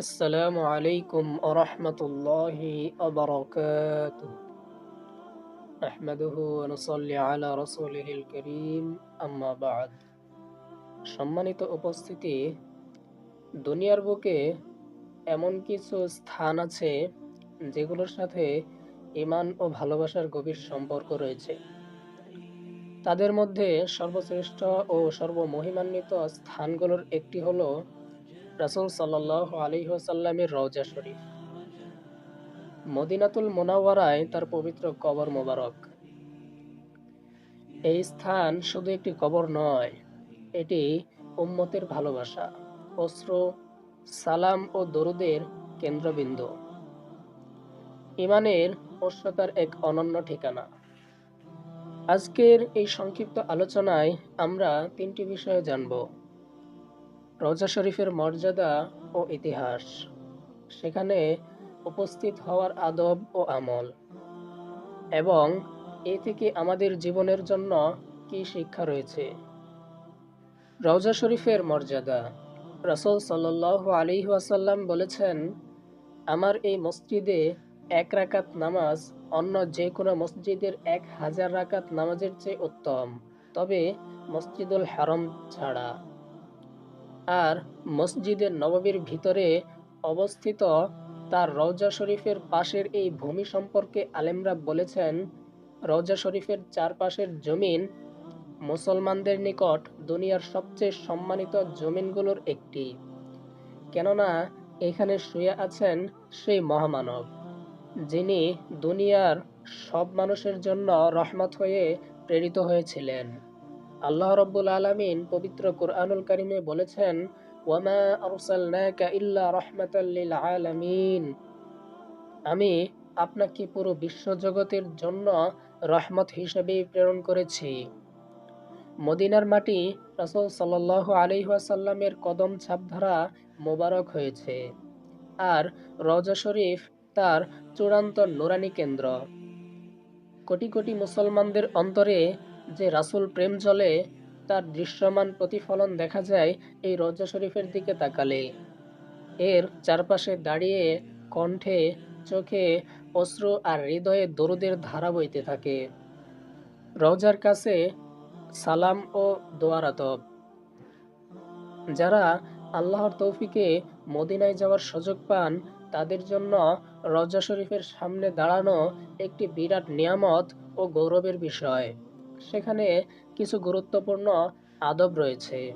আসসালামু আলাইকুম ওরহমতুল্লাহি অবরকাত আহমদুহু সম্মানিত উপস্থিতি, দুনিয়ার বুকে এমন কিছু স্থান আছে যেগুলোর সাথে ইমান ও ভালোবাসার গভীর সম্পর্ক রয়েছে। তাদের মধ্যে সর্বশ্রেষ্ঠ ও সর্বমহিমান্বিত স্থানগুলোর একটি হলো রাসুল সাল্লাহ আলিহাসাল্লামের রওজা শরীফ। মদিনাতুল মোনাওয়ারায় তার পবিত্র কবর মোবারক। এই স্থান শুধু একটি কবর নয়, এটি উম্মতের ভালোবাসা, অস্ত্র, সালাম ও দরুদের কেন্দ্রবিন্দু। ইমানের অস্যতার এক অনন্য ঠিকানা। আজকের এই সংক্ষিপ্ত আলোচনায় আমরা তিনটি বিষয়ে জানব। রোজা শরীফের মর্যাদা ও ইতিহাস। সেখানে উপস্থিত হওয়ার আদব ও আমল। এবং এ থেকে আমাদের জীবনের জন্য কি শিক্ষা রয়েছে? রওজা শরীফের মর্যাদা। রসুল সাল্লাহ আলী ওয়াসাল্লাম বলেছেন, আমার এই মসজিদে এক রাকাত নামাজ অন্য যে কোনো মসজিদের এক হাজার রাকাত নামাজের চেয়ে উত্তম। তবে মসজিদুল হারম ছাড়া। আর মসজিদের নববীর ভিতরে অবস্থিত তার রওজা শরীফের পাশের এই ভূমি সম্পর্কে আলেমরা বলেছেন, রওজা শরীফের চারপাশের জমিন মুসলমানদের নিকট দুনিয়ার সবচেয়ে সম্মানিত জমিনগুলোর একটি। কেননা এখানে শুয়ে আছেন সেই মহামানব, যিনি দুনিয়ার সব মানুষের জন্য রহমত হয়ে প্রেরিত হয়েছিলেন। আল্লাহ রব্বুল আলমিন পবিত্র কোরআনুল করিমে বলেছেন, ওয়ামা আমি আপনাকে পুরো বিশ্বজগতের জন্য রহমত হিসেবে প্রেরণ করেছি। মদিনার মাটি রাসূল সাল্লাল্লাহু আলাইহি ওয়াসাল্লামের কদম ছাপ ধরা মোবারক হয়েছে আর রজা শরীফ তার চূড়ান্ত নুরানি কেন্দ্র। কোটি কোটি মুসলমানদের অন্তরে যে রাসুল প্রেম জলে তার দৃশ্যমান প্রতিফলন দেখা যায় এই রজা শরীফের দিকে তাকালে। এর চারপাশে দাঁড়িয়ে কণ্ঠে, চোখে অশ্রু আর হৃদয়ে দরুদের ধারা বইতে থাকে। রওজার কাছে সালাম ও দোয়ারাতব যারা আল্লাহর তৌফিকে মদিনায় যাওয়ার সুযোগ পান, তাদের জন্য রজা শরীফের সামনে দাঁড়ানো একটি বিরাট নিয়ামত ও গৌরবের বিষয়। সেখানে কিছু গুরুত্বপূর্ণ আদব রয়েছে।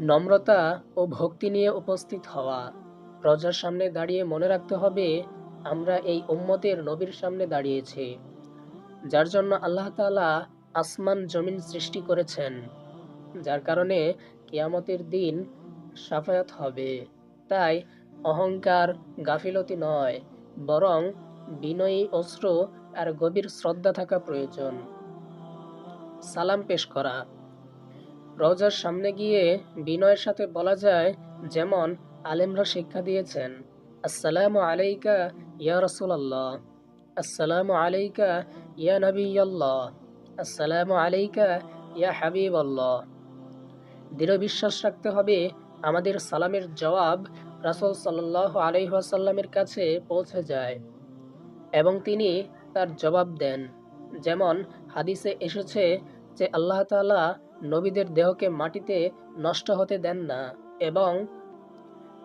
নম্রতা ও ভক্তি নিয়ে উপস্থিত হওয়া। রজার সামনে দাঁড়িয়ে মনে রাখতে হবে, আমরা এই উম্মতের নবীর সামনে দাঁড়িয়েছি। যার জন্য আল্লাহ তালা আসমান জমিন সৃষ্টি করেছেন। যার কারণে কিয়ামতের দিন সাফায়াত হবে। তাই অহংকার গাফিলতি নয়, বরং বিনয়ী অস্ত্র আর গভীর শ্রদ্ধা থাকা প্রয়োজন। সালাম পেশ করা। রওজার সামনে গিয়ে বিনয়ের সাথে বলা যায়, যেমন আলেমরা শিক্ষা দিয়েছেন, আসসালামু আলাইকা ইয়া রসুলাল্লাহ আসসালামু আলাইকা ইয়া নবীল্লাহ আসসালামু আলাইকা ইয়া হাবিব দৃঢ় বিশ্বাস রাখতে হবে আমাদের সালামের জবাব রাসুল সাল্লাহ আলহাসাল্লামের কাছে পৌঁছে যায় এবং তিনি তার জবাব দেন। যেমন হাদিসে এসেছে যে আল্লাহ তালা নবীদের দেহকে মাটিতে নষ্ট হতে দেন না এবং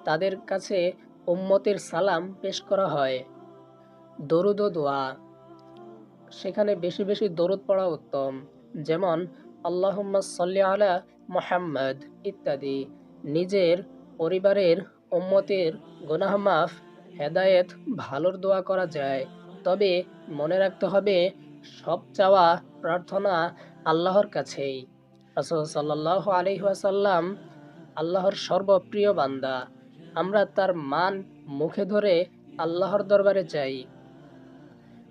তাদের কাছে উম্মতের সালাম পেশ করা হয়। দরুদ ও দোয়া। সেখানে বেশি বেশি দরুদ পড়া উত্তম। যেমন, আল্লাহম্মা সাল্লি আলা মোহাম্মদ ইত্যাদি। নিজের পরিবারের উম্মতের গুনাহ মাফ, হেদায়েত, ভালোর দোয়া করা যায়। তবে মনে রাখতে হবে, সব চাওয়া প্রার্থনা আল্লাহর কাছেই। রাসূল সাল্লাল্লাহু আলাইহি ওয়াসাল্লাম আল্লাহর সর্বপ্রিয় বান্দা। আমরা তার মান মুখে ধরে আল্লাহর দরবারে চাই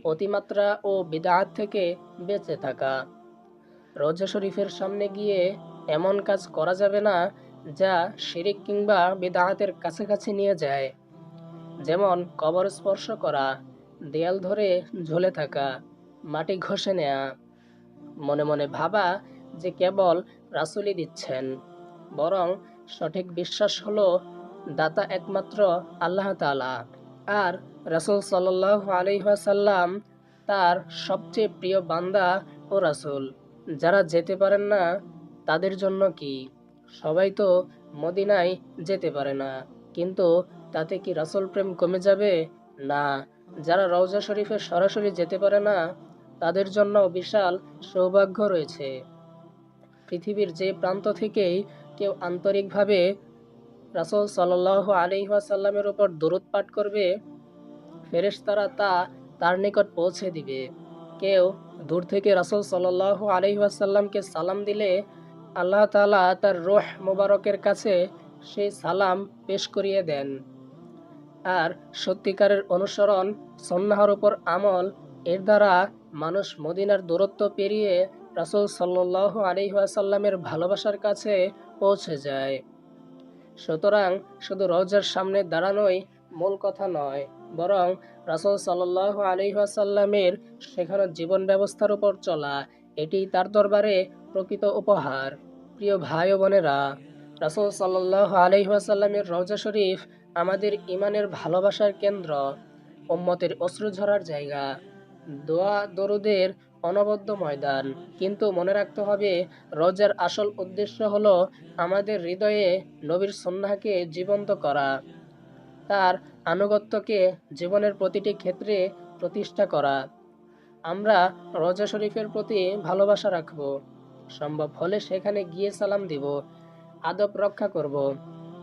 অতিমাত্রা ও বিদাত থেকে বেঁচে থাকা। রোজা শরীফের সামনে গিয়ে এমন কাজ করা যাবে না যা শিরিক কিংবা বিদাহাতের কাছাকাছি নিয়ে যায়। যেমন কবর স্পর্শ করা, দেয়াল ধরে ঝুলে থাকা, মাটি ঘষে নেয়া মনে মনে ভাবা যে কেবল রাসুলি দিচ্ছেন। বরং সঠিক বিশ্বাস হলো দাতা একমাত্র আল্লাহ তাআলা। আর রাসূল সাল্লাল্লাহু আলাইহি ওয়াসাল্লাম তার সবচেয়ে প্রিয় বান্দা ও রাসূল। যারা যেতে পারেন না, তাদের জন্য কি? সবাই তো মদিনায় যেতে পারে না। কিন্তু তাতে কি রাসূল প্রেম কমে যাবে? না। যারা রওজা শরীফে সরাসরি যেতে পারে না তাদের জন্য বিশাল সৌভাগ্য রয়েছে। পৃথিবীর যে প্রান্ত থেকেই কেউ আন্তরিকভাবে রাসূল সাল্লাল্লাহু আলাইহি ওয়াসাল্লামের উপর দরুদ পাঠ করবে, ফেরেশতারা তা তার নিকট পৌঁছে দিবে। কেউ দূর থেকে রাসূল সাল্লাল্লাহু আলাইহি ওয়াসাল্লামকে সালাম দিলে, আল্লাহ তাআলা তার রোহ মোবারকের কাছে সেই সালাম পেশ করিয়ে দেন। আর সত্যিকারের অনুসরণ সন্ন্যাহর উপর আমল এর দ্বারা মানুষ মদিনার দূরত্ব পেরিয়ে রাসূল সাল্লাল্লাহু আলাইহি ওয়াসাল্লামের ভালোবাসার কাছে পৌঁছে যায়। সুতরাং শুধু রওজার সামনে দাঁড়ানোই মূল কথা নয়, বরং রাসূল সাল্লাল্লাহু আলাইহি সেখানে জীবন ব্যবস্থার উপর চলা এটি তার দরবারে প্রকৃত উপহার। প্রিয় ভাই ও বোনেরা, রাসূল সাল্লাল্লাহু আলাইহি ওয়াসাল্লামের রওজা শরীফ আমাদের ইমানের ভালোবাসার কেন্দ্র, উম্মতের অশ্রু ঝরার জায়গা। দোয়া দরুদের অনবদ্য ময়দান। কিন্তু মনে রাখতে হবে, রোজার আসল উদ্দেশ্য হলো আমাদের হৃদয়ে নবীর সন্ন্যাকে জীবন্ত করা। তার আনুগত্যকে জীবনের প্রতিটি ক্ষেত্রে প্রতিষ্ঠা করা। আমরা রোজা শরীফের প্রতি ভালোবাসা রাখব। সম্ভব হলে সেখানে গিয়ে সালাম দিব, আদব রক্ষা করব।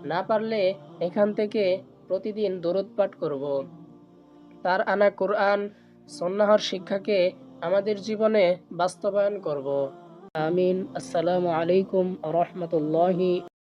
না পারলে এখান থেকে প্রতিদিন দরুদ পাঠ করব। তার আনা কোরআন সন্ন্যাহর শিক্ষাকে আমাদের জীবনে বাস্তবায়ন করব। আমিন। আসসালামু আলাইকুম রহমতুল্লাহি